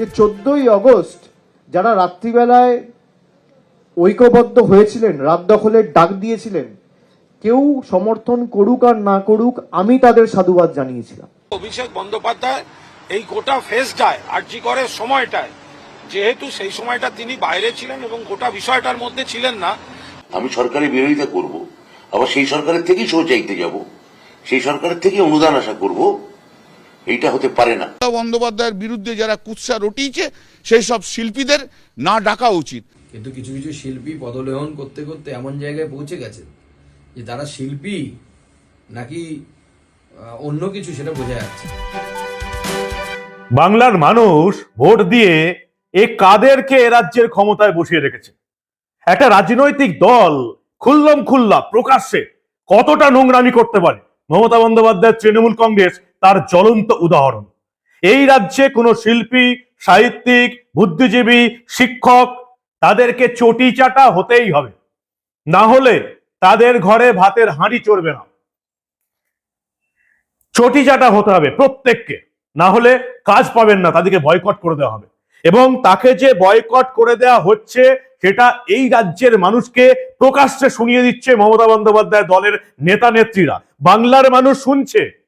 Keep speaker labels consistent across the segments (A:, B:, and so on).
A: যে চোদ্দই আগস্ট যারা রাত্রিবেলায় ঐক্যবদ্ধ হয়েছিলেন রাত দখলের ডাক দিয়েছিলেন কেউ সমর্থন করুক আর না করুক আমি তাদের সাধুবাদ জানিয়েছিলাম।
B: অভিষেক বন্দ্যোপাধ্যায় এই গোটা ফেসটায় আর্জি করে সময়টায় যেহেতু সেই সময়টা তিনি বাইরে ছিলেন এবং গোটা বিষয়টার মধ্যে ছিলেন না
C: আমি সরকারের বিরোধিতা করব আবার সেই সরকারের থেকেই শো চাইতে যাব সেই সরকারের থেকে অনুদান আশা করব এইটা হতে পারে না।
D: মমতা বন্দ্যোপাধ্যায়ের বিরুদ্ধে যারা কুৎসা রটিয়েছে সেই সব শিল্পীদের না ডাকা উচিত।
E: কিন্তু কিছু কিছু শিল্পী পদলেহন করতে করতে এমন জায়গায় পৌঁছে গেছে যে তারা শিল্পী নাকি অন্য কিছু সেটা বোঝা যাচ্ছে।
F: বাংলার মানুষ ভোট দিয়ে এ কাদেরকে এ রাজ্যের ক্ষমতায় বসিয়ে রেখেছে। একটা রাজনৈতিক দল খুল্লম খুল্লা প্রকাশ্যে কতটা নোংরামি করতে পারে? মমতা বন্দ্যোপাধ্যায়ের তৃণমূল কংগ্রেস তার জ্বলন্ত উদাহরণ। এই রাজ্যে কোনো শিল্পী, সাহিত্যিক, বুদ্ধিজীবী, শিক্ষক তাদেরকে চটি চাটা হতেই হবে। না হলে তাদের ঘরে ভাতের হাঁড়ি চড়বে না। চটি চাটা হতে হবে প্রত্যেককে। না হলে কাজ পাবেন না, তাদেরকে বয়কট করে দেওয়া হবে। এবং তাকে যে বয়কট করে দেওয়া হচ্ছে, সেটা এই রাজ্যের মানুষকে প্রকাশ্যে শুনিয়ে দিচ্ছে মমতা বন্দ্যোপাধ্যায় দলের নেতা নেত্রীরা বাংলার মানুষ শুনছে।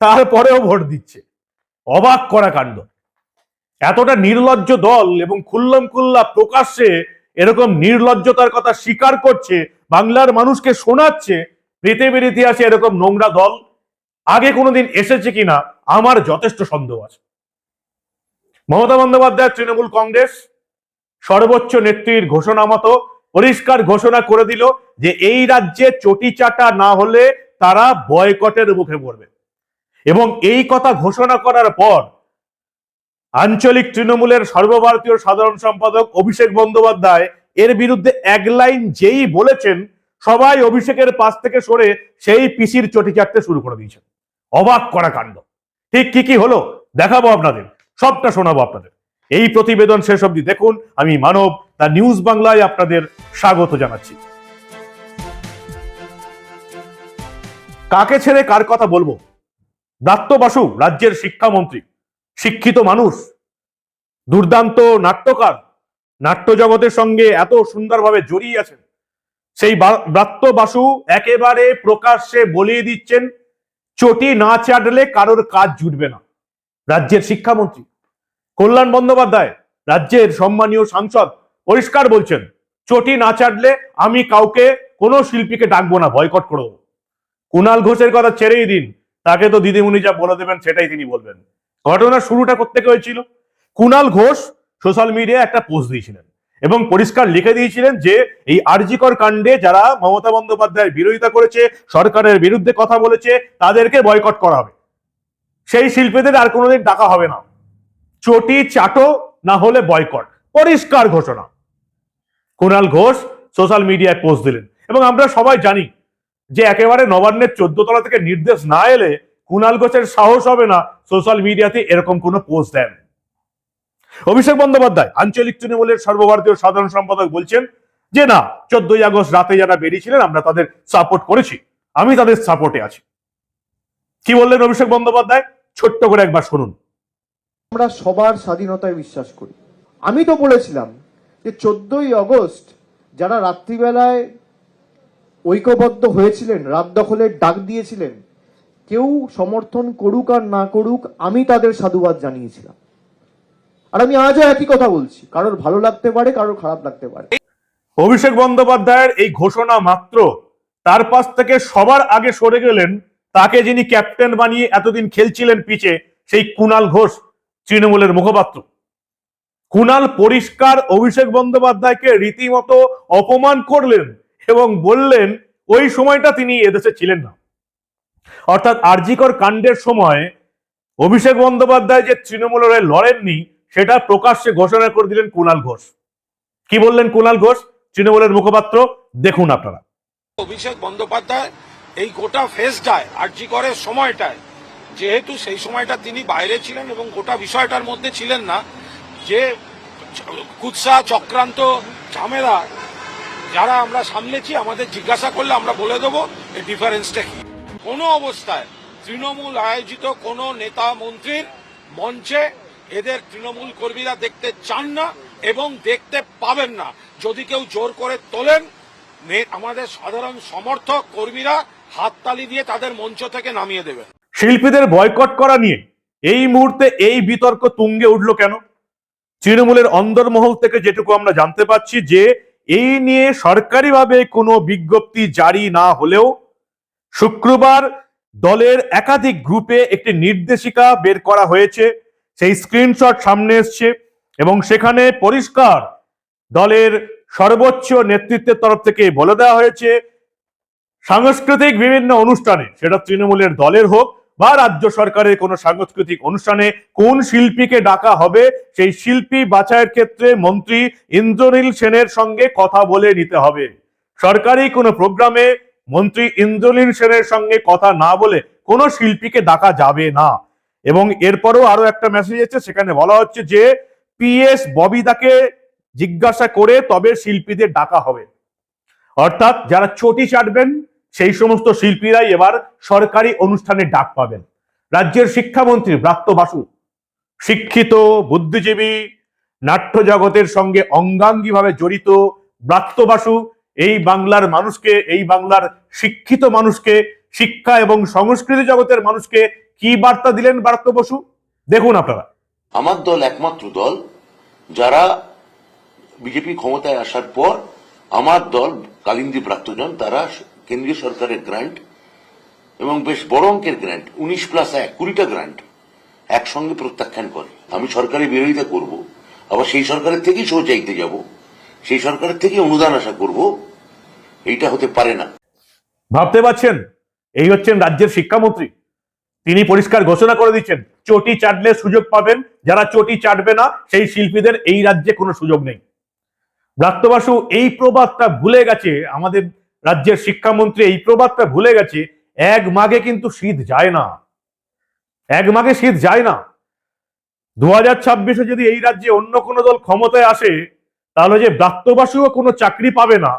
F: তারপরেও ভোট দিচ্ছে। অবাক করা কাণ্ড। এতটা নির্লজ্জ দল এবং খুল্লম খুল্লা প্রকাশ্যে এরকম নির্লজ্জতার কথা স্বীকার করছে, বাংলার মানুষকে শোনাচ্ছে, পৃথিবীর ইতিহাসে এরকম নোংরা দল আগে কোনোদিন এসেছে কিনা আমার যথেষ্ট সন্দেহ আছে। মমতা বন্দ্যোপাধ্যায়, তৃণমূল কংগ্রেস, সর্বোচ্চ নেত্রীর ঘোষণা মতো পরিষ্কার ঘোষণা করে দিল যে এই রাজ্যে চটি চাটা না হলে তারা বয়কটের মুখে পড়বে। এবং এই কথা ঘোষণা করার পর আঞ্চলিক তৃণমূলের সর্বভারতীয় সাধারণ সম্পাদক অভিষেক বন্দ্যোপাধ্যায় এর বিরুদ্ধে এক লাইন যেই বলেছেন, সবাই অভিষেকের পাশ থেকে সরে সেই পিসির চটি চাটতে শুরু করে দিয়েছেন। অবাক করা কাণ্ড। ঠিক কি কি হলো? দেখাবো আপনাদের। সবটা শোনাবো আপনাদের। এই প্রতিবেদন শেষ অবধি দেখুন। আমি মানব, দা নিউজ বাংলায় আপনাদের স্বাগত জানাচ্ছি। কাকে ছেড়ে কার কথা বলব? দত্ত বাসু, রাজ্যের শিক্ষামন্ত্রী, শিক্ষিত মানুষ, দুর্দান্ত নাট্যকার, নাট্য জগতের সঙ্গে এত সুন্দরভাবে জড়িয়ে আছেন। সেই ব্রাত্য বাসু একেবারে প্রকাশ্যে বলিয়ে দিচ্ছেন, চটি না চাটলে কারোর কাজ জুটবে না। রাজ্যের শিক্ষামন্ত্রী, কল্যাণ বন্দ্যোপাধ্যায়, রাজ্যের সম্মানীয় সাংসদ, পরিষ্কার বলছেন, চটি না চাটলে আমি কাউকে কোনো শিল্পীকে ডাকবো না, বয়কট করে দেবো। কুণাল ঘোষের কথা ছেড়েই দিন তাকে তো দিদিমণি যা বলে দেবেন সেটাই তিনি বলবেন। ঘটনার শুরুটা করতে হয়েছিল? কুণাল ঘোষ সোশ্যাল মিডিয়ায় একটা পোস্ট দিয়েছিলেন এবং পরিষ্কার লিখে দিয়েছিলেন যে এই আরজিকর কাণ্ডে যারা মমতা বন্দ্যোপাধ্যায়ের বিরোধিতা করেছে, সরকারের বিরুদ্ধে কথা বলেছে, তাদেরকে বয়কট করা হবে। সেই শিল্পীদের আর কোনোদিন ডাকা হবে না। চটি চাটো না হলে বয়কট। পরিষ্কার ঘোষণা। কুণাল ঘোষ সোশ্যাল মিডিয়ায় পোস্ট দিলেন। এবং আমরা সবাই জানি যে একেবারে নবান্নের চোদ্দ তলা থেকে নির্দেশ না এলে কুণাল ঘোষের সাহস হবে না সোশ্যাল মিডিয়াতে এরকম কোনো পোস্ট দেন। অভিষেক বন্দ্যোপাধ্যায়, আঞ্চলিক তৃণমূলের সর্বভারতীয় সাধারণ সম্পাদক বলছেন যে না, চোদ্দই আগস্ট রাতে যারা বেরিয়েছিলেন, আমরা তাদের সাপোর্ট করেছি। আমি তাদের সাপোর্টে আছি। কি বললেন অভিষেক বন্দ্যোপাধ্যায়? ছোট্ট করে একবার শুনুন।
A: আমরা সবার স্বাধীনতায় বিশ্বাস করি। আমি তো বলেছিলাম যে চোদ্দই আগস্ট যারা রাত্রিবেলায় ঐক্যবদ্ধ হয়েছিলেন, রাত দখলের ডাক দিয়েছিলেন। কেউ সমর্থন করুক আর না করুক, আমি তাদের সাধুবাদ জানিয়েছিলাম। আর আমি আজও একই কথা বলছি, কারোর ভালো লাগতে পারে, কারোর খারাপ লাগতে পারে।
F: অভিষেক বন্দ্যোপাধ্যায়ের এই ঘোষণা মাত্র। তার পাশ থেকে সবার আগে সরে গেলেন তাকে যিনি ক্যাপ্টেন বানিয়ে এতদিন খেলছিলেন পিচে, সেই কুণাল ঘোষ, তৃণমূলের মুখপাত্র। কুণাল পরিষ্কার অভিষেক বন্দ্যোপাধ্যায়কে রীতিমতো অপমান করলেন। এবং বললেন, ওই সময়টা তিনি এদেশে ছিলেন না। অর্থাৎ আরজিকর কাণ্ডের সময় অভিষেক বন্দ্যোপাধ্যায় যে তৃণমূলের লড়েননি, সেটা প্রকাশ্যে ঘোষণা করে দিলেন কুণাল ঘোষ। কি বললেন কুণাল ঘোষ? তৃণমূলের মুখপাত্র, দেখুন আপনারা।
B: অভিষেক বন্দ্যোপাধ্যায় এই গোটা ফেসটায় আর্জি করার সময়টায়, যেহেতু সেই সময়টা তিনি বাইরে ছিলেন এবং গোটা বিষয়টার মধ্যে ছিলেন না, যে কুৎসা চক্রান্ত ঝামেলা যারা আমরা সামলেছি, আমাদের জিজ্ঞাসা করলে আমরা বলে দেবো এই ডিফারেন্সটা কি। কোনো অবস্থায় তৃণমূল আয়োজিত কোনো নেতা মন্ত্রীর মঞ্চে এদের তৃণমূল কর্মীরা দেখতে চান না এবং দেখতে পাবেন না। যদি কেউ জোর করে তোলেন আমাদের সাধারণ সমর্থক কর্মীরা হাততালি দিয়ে তাদের মঞ্চ থেকে নামিয়ে দেবেন।
F: শিল্পীদের বয়কট করা নিয়ে এই মুহূর্তে এই বিতর্ক তুঙ্গে উঠল কেন? তৃণমূলের অন্দরমহল থেকে যেটুকু আমরা জানতে পাচ্ছি যে এই নিয়ে সরকারিভাবে কোনো বিজ্ঞপ্তি জারি না হলেও শুক্রবার দলের একাধিক গ্রুপে একটি নির্দেশিকা বের করা হয়েছে। সেই স্ক্রিনশট সামনে এসছে এবং সেখানে পরিষ্কার দলের সর্বোচ্চ নেতৃত্বের তরফ থেকে বলে দেওয়া হয়েছে, সাংস্কৃতিক বিভিন্ন অনুষ্ঠানে, সেটা তৃণমূলের দলের হোক বা রাজ্য সরকারের কোনো সাংস্কৃতিক অনুষ্ঠানে কোন শিল্পীকে ডাকা হবে, সেই শিল্পী বাছাইয়ের ক্ষেত্রে মন্ত্রী ইন্দ্রনীল সেনের সঙ্গে কথা বলে নিতে হবে। সরকারি কোনো প্রোগ্রামে মন্ত্রী ইন্দ্রনীল সেনের সঙ্গে কথা না বলে কোনো শিল্পীকে ডাকা যাবে না। এবং এরপরও আরও একটা মেসেজ আছে, সেখানে বলা হচ্ছে যে পিএস ববিদাকে জিজ্ঞাসা করে তবে শিল্পীদের ডাকা হবে। অর্থাৎ যারা চটি চাটবেন সেই সমস্ত শিল্পীরাই এবার সরকারি অনুষ্ঠানে ডাক পাবেন। রাজ্যের শিক্ষামন্ত্রী ব্রাত্য বাসু, শিক্ষিত, বুদ্ধিজীবী, নাট্য জগতের সঙ্গে অঙ্গাঙ্গিভাবে জড়িত ব্রাত্য বাসু, এই বাংলার মানুষকে, এই বাংলার শিক্ষিত মানুষকে, শিক্ষা এবং সংস্কৃতি জগতের মানুষকে কি বার্তা দিলেন ব্রাত্য বসু? দেখুন আপনারা।
C: আমার দল একমাত্র দল যারা বিজেপি ক্ষমতায় আসার পর আমার দল কালিন্দী প্রাপ্তজন তারা কেন্দ্রীয় সরকারের গ্রান্ট এবং বেশ বড় অঙ্কের গ্রান্ট উনিশ প্লাস এক, কুড়িটা গ্রান্ট একসঙ্গে প্রত্যাখ্যান করে। আমি সরকারের বিরোধিতা করব, আবার সেই সরকারের থেকেই সহ চাইতে যাব, সেই সরকারের থেকে অনুদান আশা করব, এইটা হতে পারে না।
F: ভাবতে পারছেন? এই হচ্ছেন রাজ্যের শিক্ষামন্ত্রী। তিনি পরিষ্কার ঘোষণা করে দিচ্ছেন, চটি চাটলে সুযোগ পাবেন, যারা চটি চাটবে না, সেই শিল্পীদের এই রাজ্যে কোনো সুযোগ নেই। ব্রাত্যবাসু এই প্রবাদটা ভুলে গেছে আমাদের রাজ্যের শিক্ষামন্ত্রী, এই প্রবাদটা ভুলে গেছে। এক মাগে কিন্তু শীত যায় না। এক মাগে শীত যায় না। দু হাজার ছাব্বিশে যদি এই রাজ্যে অন্য কোনো দল ক্ষমতায় আসে, তাহলে যে ব্রাত্যবাসুও কোনো চাকরি পাবে না,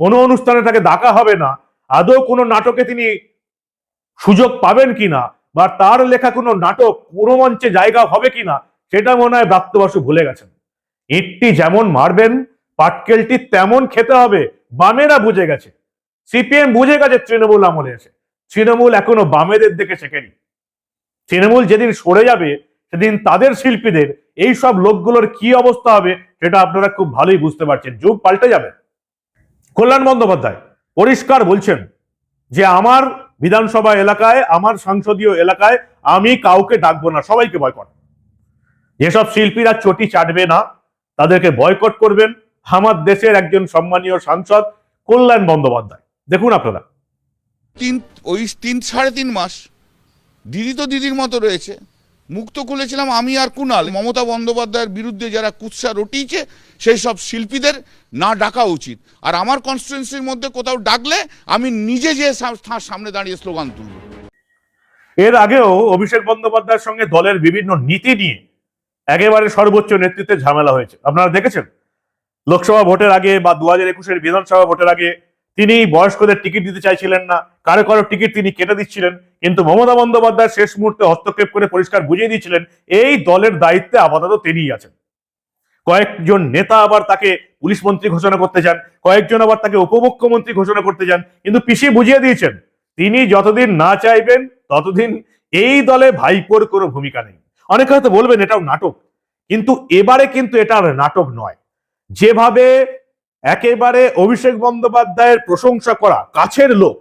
F: কোনো অনুষ্ঠানে তাকে ডাকা হবে না, আদৌ কোনো নাটকে তিনি সুযোগ পাবেন কিনা, বা তার লেখা কোনো নাটক কোনো মঞ্চে জায়গা হবে কিনা, সেটা মনে হয় ব্রাত্যবাসু ভুলে গেছেন। ইটটি যেমন মারবেন, পাটকেলটি তেমন খেতে হবে, বামেরা বুঝে গেছে। সিপিএম বুঝে গেছে তৃণমূল আমলে এসে। তৃণমূল এখনও বামেদের দেখে শেখেনি। তৃণমূল যেদিন সরে যাবে, সেদিন তাদের শিল্পীদের এই সব লোকগুলোর কি অবস্থা হবে, সেটা আপনারা খুব ভালোই বুঝতে পারছেন। যুগ পাল্টে যাবে। কল্যাণ বন্দ্যোপাধ্যায় পরিষ্কার বলছেন যে, আমার বিধানসভা এলাকায়, আমার সংসদীয় এলাকায় আমি কাউকে ডাকবো না, সবাইকে বয়কট। যেসব শিল্পীরা চটি চাটবে না, তাদেরকে বয়কট করবেন। আমার দেশের একজন সম্মানীয় সাংসদ কল্যাণ বন্দ্যোপাধ্যায়। দেখুন আপনারা।
D: তিন ওই তিন সাড়ে তিন মাস। দিদি তো দিদির মতো রয়েছে। মুক্ত খুলেছিলাম আমি আর কুনাল। মমতা বন্দ্যোপাধ্যায়ের বিরুদ্ধে যারা কুৎসা রটিয়েছে সেই সব শিল্পীদের না ডাকা উচিত। আর আমার কনস্টিটুয়েন্সির মধ্যে কোথাও ডাকলে আমি নিজে যে সামনে দাঁড়িয়ে স্লোগান তুলব।
F: এর আগেও অভিষেক বন্দ্যোপাধ্যায়ের সঙ্গে দলের বিভিন্ন নীতি নিয়ে একেবারে সর্বোচ্চ নেতৃত্বে ঝামেলা হয়েছে। আপনারা দেখেছেন? লোকসভা ভোটের আগে বা দু হাজার একুশের বিধানসভা ভোটের আগে তিনি বয়স্কদের টিকিট দিতে চাইছিলেন না। কারও কারও টিকিট তিনি কেটে দিচ্ছিলেন। কিন্তু মমতা বন্দ্যোপাধ্যায় শেষ মুহূর্তে হস্তক্ষেপ করে পরিষ্কার বুঝিয়ে দিয়েছিলেন, এই দলের দায়িত্বে আপাতত তিনিই আছেন। কয়েকজন নেতা আবার তাকে পুলিশ মন্ত্রী ঘোষণা করতে চান কয়েকজন আবার তাকে উপমুখ্যমন্ত্রী ঘোষণা করতে চান কিন্তু পিসি বুঝিয়ে দিয়েছেন, তিনি যতদিন না চাইবেন, ততদিন এই দলে ভাইপোর কোনো ভূমিকা নেই। অনেকে হয়তো বলবেন এটাও নাটক, কিন্তু এবারে কিন্তু এটা নাটক নয়। যেভাবে একেবারে অভিষেক বন্দ্যোপাধ্যায়ের প্রশংসা করা কাছের লোক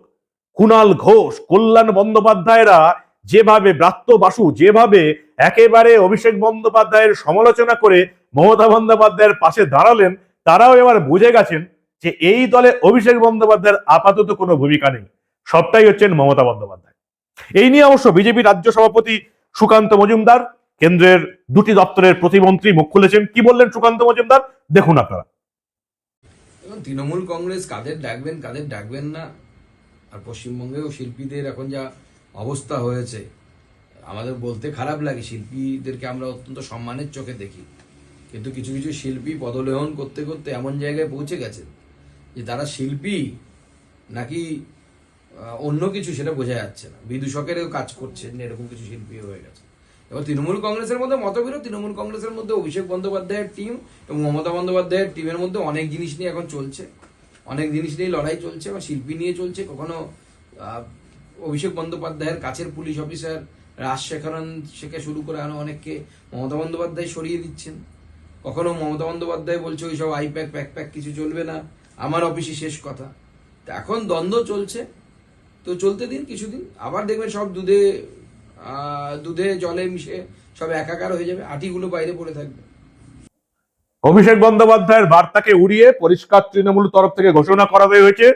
F: কুণাল ঘোষ, কল্যাণ বন্দ্যোপাধ্যায়রা যেভাবে ব্রাত্য বাসু, যেভাবে একেবারে অভিষেক বন্দ্যোপাধ্যায়ের সমালোচনা করে মমতা বন্দ্যোপাধ্যায়ের পাশে দাঁড়ালেন, তারাও এবার বুঝে গেছেন যে এই দলে অভিষেক বন্দ্যোপাধ্যায়ের আপাতত কোনো ভূমিকা নেই। সবটাই হচ্ছেন মমতা বন্দ্যোপাধ্যায়। এই নিয়ে অবশ্য বিজেপি রাজ্য সভাপতি সুকান্ত মজুমদার, কেন্দ্রের দুটি দপ্তরের প্রতিমন্ত্রী মুখ খুলেছেন। কি বললেন সুকান্ত মজুমদার? দেখুন আপনারা।
E: তৃণমূল কংগ্রেস কাদের ডাকবেন কাদের ডাকবেন না? আর পশ্চিমবঙ্গেও শিল্পীদের এখন যা অবস্থা হয়েছে, আমাদের বলতে খারাপ লাগে, শিল্পীদেরকে আমরা অত্যন্ত সম্মানের চোখে দেখি। কিন্তু কিছু কিছু শিল্পী পদলেহন করতে করতে এমন জায়গায় পৌঁছে গেছে যে তারা শিল্পী নাকি অন্য কিছু সেটা বোঝা যাচ্ছে না। বিদূষকেরও কাজ করছেন, এরকম কিছু শিল্পী হয়ে গেছে এবার তৃণমূল কংগ্রেসের মধ্যে মতবিরোধ, তৃণমূল কংগ্রেসের মধ্যে অভিষেক বন্দ্যোপাধ্যায়ের টিম এবং মমতা বন্দ্যোপাধ্যায়ের টিমের মধ্যে অনেক জিনিস নিয়ে এখন চলছে। অনেক জিনিস নিয়ে লড়াই চলছে বা শিল্পী নিয়ে চলছে। কখনো অভিষেক বন্দ্যোপাধ্যায়ের কাছের পুলিশ অফিসার রাজশেখরন শেখে শুরু করে আরও অনেককে মমতা বন্দ্যোপাধ্যায় সরিয়ে দিচ্ছেন। কখনো মমতা বন্দ্যোপাধ্যায় বলছে ওইসব আইপ্যাক প্যাক প্যাক কিছু চলবে না। আমার অফিসে শেষ কথা। এখন দ্বন্দ্ব চলছে। তো চলতে দিন, কিছুদিন। আবার দেখবেন সব দুধে দুধে জলে মিশে সব একাকার হয়ে যাবে, আটিগুলো বাইরে পড়ে থাকবে।
F: অভিষেক বন্দ্যোপাধ্যায়ের বার্তাকে উড়িয়ে পরিষ্কার তৃণমূল তরফ থেকে ঘোষণা করা হয়েছে।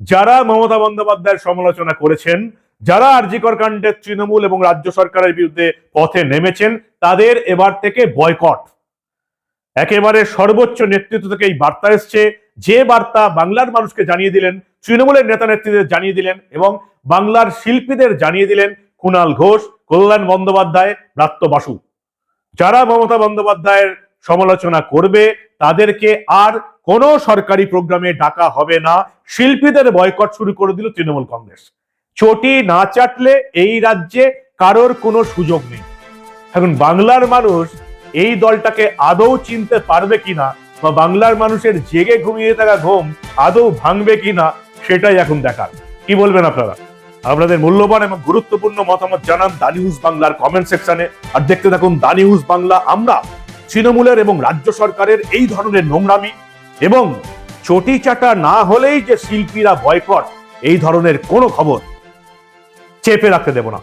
F: যারা মমতা বন্দ্যোপাধ্যায়ের সমালোচনা করেছেন, যারা আরজিকর কাণ্ডের তৃণমূল এবং রাজ্য সরকারের বিরুদ্ধে পথে নেমেছেন, তাদের এবার থেকে বয়কট। একেবারে সর্বোচ্চ নেতৃত্ব থেকে এই বার্তা এসছে। যে বার্তা বাংলার মানুষকে জানিয়ে দিলেন, তৃণমূলের নেতা নেত্রীদের জানিয়ে দিলেন এবং বাংলার শিল্পীদের জানিয়ে দিলেন কুণাল ঘোষ, কল্যাণ বন্দ্যোপাধ্যায়, ব্রাত্য বাসু। যারা মমতা বন্দ্যোপাধ্যায়ের সমালোচনা করবে, তাদেরকে আর কোনো সরকারি প্রোগ্রামে ডাকা হবে না। শিল্পীদের বয়কট শুরু করে দিল তৃণমূল কংগ্রেস। চটি না চাটলে এই রাজ্যে কারোর কোনো সুযোগ নেই। এখন বাংলার মানুষ এই দলটাকে আদৌ চিনতে পারবে কিনা বা বাংলার মানুষের জেগে ঘুমিয়ে থাকা ঘুম আদৌ ভাঙবে কিনা, সেটাই এখন দেখার। কি বলবেন আপনারা? আপনাদের মূল্যবান এবং গুরুত্বপূর্ণ মতামত জানান দা নিউজ বাংলার কমেন্ট সেকশনে আর দেখতে থাকুন দা নিউজ বাংলা। আমরা তৃণমূলের এবং রাজ্য সরকারের এই ধরনের নোংরামি এবং চটি চাটা না হলেই যে শিল্পীরা বয়কট এই ধরনের কোনো খবর চেপে রাখতে দেব না।